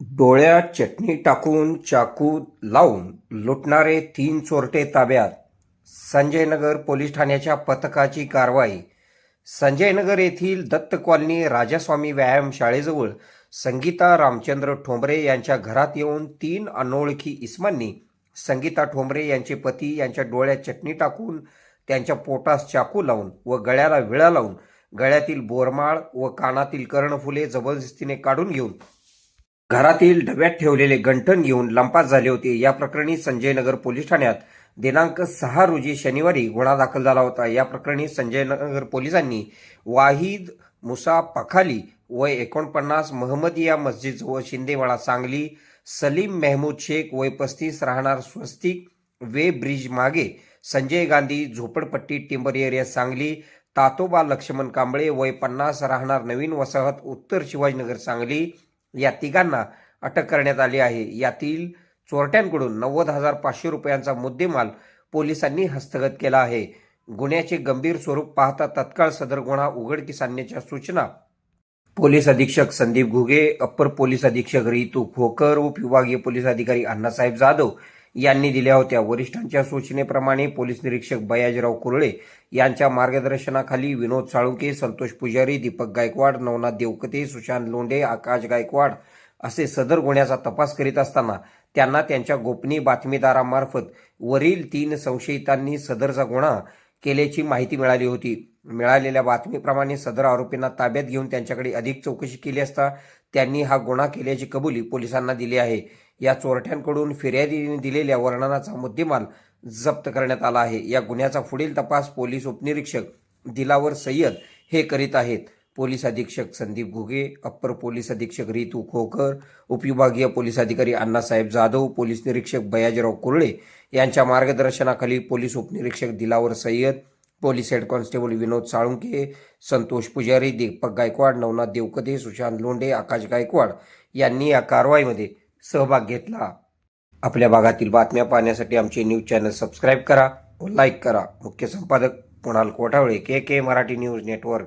डोळ्यात चटणी टाकून चाकू लावून लुटणारे तीन चोरटे ताब्यात. संजयनगर पोलीस ठाण्याच्या पथकाची कारवाई. संजयनगर येथील दत्त कॉलनी राजास्वामी व्यायाम शाळेजवळ संगीता रामचंद्र ठोंबरे यांच्या घरात येऊन तीन अनोळखी इस्मांनी संगीता ठोंबरे यांचे पती यांच्या डोळ्यात चटणी टाकून त्यांच्या पोटास चाकू लावून व गळ्याला विळा लावून गळ्यातील बोरमाळ व कानातील कर्णफुले जबरदस्तीने काढून घेऊन घरातील डब्यात ठेवलेले गंठण घेऊन लंपास झाले होते. या प्रकरणी संजयनगर पोलीस ठाण्यात दिनांक सहा रोजी शनिवारी गुन्हा दाखल झाला होता. या प्रकरणी संजयनगर पोलिसांनी वाहिद मुसा पखाली वय एकोणपन्नास महमदिया मस्जिद व शिंदेवाडा सांगली सलीम मेहमूद शेख वय पस्तीस राहणार स्वस्तिक वे ब्रिज मागे संजय गांधी झोपडपट्टी टिंबर एरिया सांगली तातोबा लक्ष्मण कांबळे वय पन्नास राहणार नवीन वसाहत उत्तर शिवाजीनगर सांगली या तिघांना अटक करण्यात आली आहे. यातील चोरट्यांकडून नव्वद हजार पाचशे रुपयांचा मुद्देमाल पोलिसांनी हस्तगत केला आहे. गुन्ह्याचे गंभीर स्वरूप पाहता तत्काळ सदर गुन्हा उघडकीस आणण्याच्या सूचना पोलीस अधीक्षक संदीप घुगे अप्पर पोलीस अधीक्षक रितू खोकर उपविभागीय पोलीस अधिकारी अण्णासाहेब जाधव यांनी दिल्या होत्या. वरिष्ठांच्या सूचनेप्रमाणे पोलीस निरीक्षक बयाजीराव कुरळे यांच्या मार्गदर्शनाखाली विनोद साळुंके संतोष पुजारी दीपक गायकवाड नवनाथ देवकते सुशांत लोंढे आकाश गायकवाड असे सदर गुन्ह्याचा तपास करीत असताना त्यांना त्यांच्या गोपनीय बातमीदारामार्फत वरील तीन संशयितांनी सदरचा गुन्हा केल्याची माहिती मिळाली होती. मिळालेल्या बातमीप्रमाणे सदर आरोपींना ताब्यात घेऊन त्यांच्याकडे अधिक चौकशी केली असता त्यांनी हा गुन्हा केल्याची कबुली पोलिसांना दिली आहे. या चोरट्यांकडून फिर्यादीने दिलेल्या वर्णनाचा मुद्देमाल जप्त करण्यात आला आहे. या गुन्ह्याचा पुढील तपास पोलीस उपनिरीक्षक दिलावर सय्यद हे करीत आहेत. पोलीस अधीक्षक संदीप घुगे अप्पर पोलीस अधीक्षक रितू खोकर उपविभागीय पोलीस अधिकारी अण्णासाहेब जाधव पोलीस निरीक्षक बयाजीराव कुर्ळे यांच्या मार्गदर्शनाखाली पोलीस उपनिरीक्षक Dilawar Sayyad police head constable Vinod Salunke Santosh Pujari Deepak Gaikwad Navnath देवकदे Sushant Londhe आकाश गायकवाड यांनी या कारवाईमध्ये सहभाग घेतला. आपल्या भागातील बातम्या पाहण्यासाठी आमचे न्यूज चॅनल सबस्क्राईब करा व लाईक करा. मुख्य संपादक Kunal Kothavale K K Marathi news network.